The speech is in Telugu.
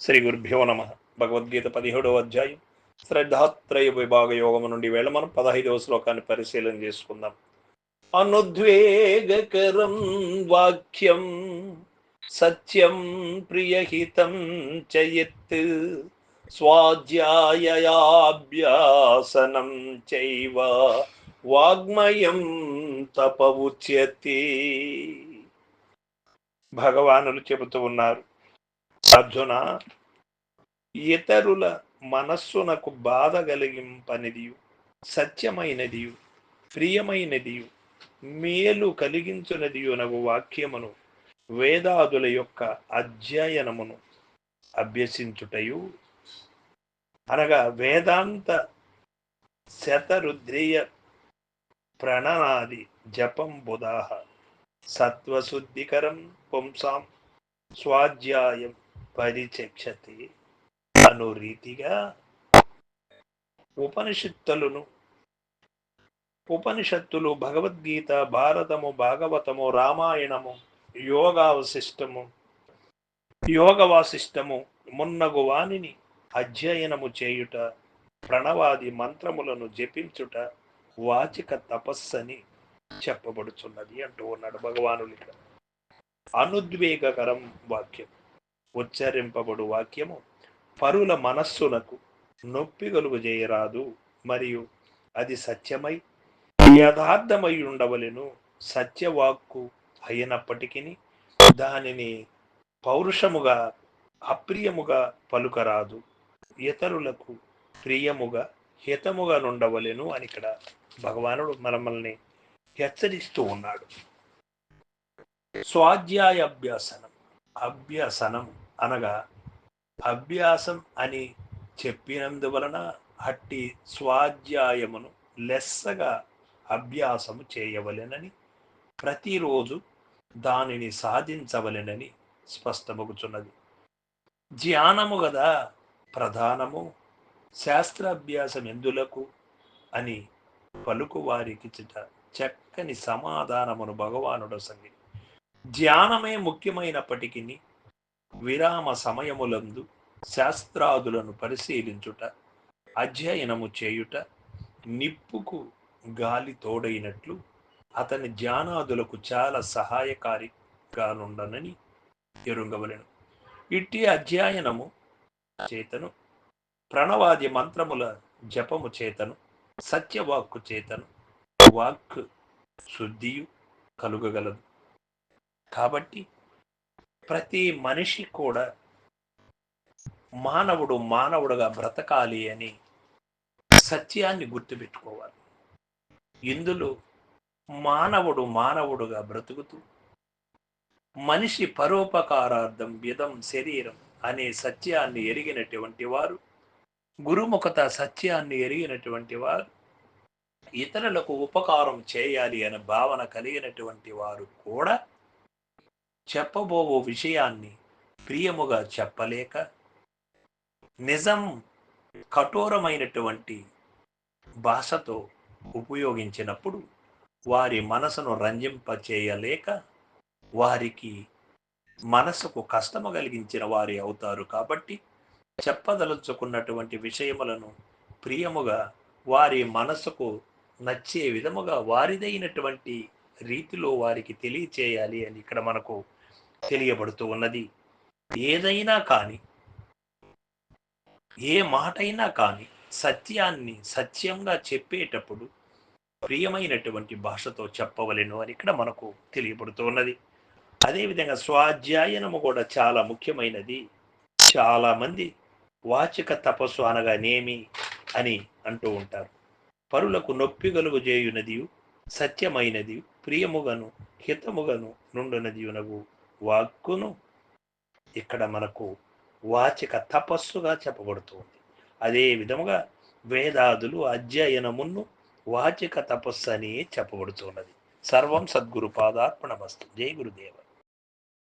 శ్రీ గురుభ్యో నమ. భగవద్గీత పదిహేడవ అధ్యాయం. శ్రద్ధాత్రయ విభాగ యోగము నుండి వేళ మనం పదహైదవ శ్లోకాన్ని పరిశీలన చేసుకుందాం. అనుద్వేగకరం వాక్యం సత్యం ప్రియహితం చయత్ స్వాధ్యాయాభ్యాసనం చైవ వాగ్మయం తప భగవానులు చెబుతూ ఉన్నారు అర్జున ఇతరుల మనస్సునకు బాధ కలిగింపనిదియు సత్యమైనదియు ప్రియమైనదియు మేలు కలిగించునదియునగు వాక్యమును వేదాదుల యొక్క అధ్యయనమును అభ్యసించుటయు. అనగా వేదాంత శతరుద్రీయ ప్రణనాది జపం బుధాహ సత్వశుద్ధికరం పుంసాం స్వాధ్యాయం పరిచక్షతి అను రీతిగా ఉపనిషత్తులను ఉపనిషత్తులు భగవద్గీత భారతము భాగవతము రామాయణము యోగావశిష్టము యోగవాసిష్టము మున్నగు వాణిని అధ్యయనము చేయుట ప్రణవాది మంత్రములను జపించుట వాచిక తపస్సని చెప్పబడుచున్నది అంటూ ఉన్నాడు భగవానులు ఇక్కడ. అనుద్వేగకరం వాక్యం. ఉచ్చరింపబడు వాక్యము పరుల మనస్సునకు నొప్పి కలుగు చేయరాదు మరియు అది సత్యమై యథార్థమై ఉండవలెను. సత్యవాక్కు అయినప్పటికీ దానిని పౌరుషముగా అప్రియముగా పలుకరాదు. ఇతరులకు ప్రియముగా హితముగా నుండవలెను అని ఇక్కడ భగవానుడు మనమల్ని హెచ్చరిస్తూ ఉన్నాడు. స్వాధ్యాయ అభ్యాసనం అభ్యాసనం అనగా అభ్యాసం అని చెప్పినందువలన అట్టి స్వాధ్యాయమును లెస్సగా అభ్యాసము చేయవలెనని ప్రతిరోజు దానిని సాధించవలెనని స్పష్టమగుచున్నది. ధ్యానము గదా ప్రధానము శాస్త్రాభ్యాసం ఎందులకు అని పలుకు వారికి చక్కని సమాధానమును భగవానుడు సంగీతం ధ్యానమే ముఖ్యమైనప్పటికీ విరామ సమయములందు శాస్త్రాదులను పరిశీలించుట అధ్యయనము చేయుట నిప్పుకు గాలి తోడైనట్లు అతని ధ్యానాదులకు చాలా సహాయకారిగానుండనని ఎరుంగవలను. ఇట్టి అధ్యయనము చేతను ప్రణవాది మంత్రముల జపము చేతను సత్యవాక్కు చేతను వాక్ శుద్ధియు కలుగగలదు. కాబట్టి ప్రతి మనిషి కూడా మానవుడు మానవుడుగా బ్రతకాలి అని సత్యాన్ని గుర్తుపెట్టుకోవాలి. ఇందులో మానవుడు మానవుడుగా బ్రతుకుతూ మనిషి పరోపకారార్థం విధం శరీరం అనే సత్యాన్ని ఎరిగినటువంటి వారు గురుముఖత సత్యాన్ని ఎరిగినటువంటి వారు ఇతరులకు ఉపకారం చేయాలి అనే భావన కలిగినటువంటి వారు కూడా చెప్పబోవో విషయాన్ని ప్రియముగా చెప్పలేక నిజం కఠోరమైనటువంటి భాషతో ఉపయోగించినప్పుడు వారి మనసును రంజింపచేయలేక వారికి మనసుకు కష్టము కలిగించిన వారి అవుతారు కాబట్టి చెప్పదలుచుకున్నటువంటి విషయములను ప్రియముగా వారి మనసుకు నచ్చే విధముగా వారిదైనటువంటి రీతిలో వారికి తెలియచేయాలి అని ఇక్కడ మనకు తెలియబడుతూ ఉన్నది. ఏదైనా కానీ ఏ మాటైనా కానీ సత్యాన్ని సత్యంగా చెప్పేటప్పుడు ప్రియమైనటువంటి భాషతో చెప్పవలెను అని ఇక్కడ మనకు తెలియబడుతూ ఉన్నది. అదేవిధంగా స్వాధ్యాయనము కూడా చాలా ముఖ్యమైనది. చాలామంది వాచిక తపస్సు అనగానేమి అని అంటూ ఉంటారు. పరులకు నొప్పి కలుగు చేయునది సత్యమైనది ప్రియముగను హితముగను నుండునదియునగు వాక్కును ఇక్కడ మనకు వాచిక తపస్సుగా చెప్పబడుతుంది. అదే విధముగా వేదాదులు అధ్యయనమును వాచిక తపస్సు అని చెప్పబడుతున్నది. సర్వం సద్గురు పాదార్పణ వస్తు జై గురుదేవ.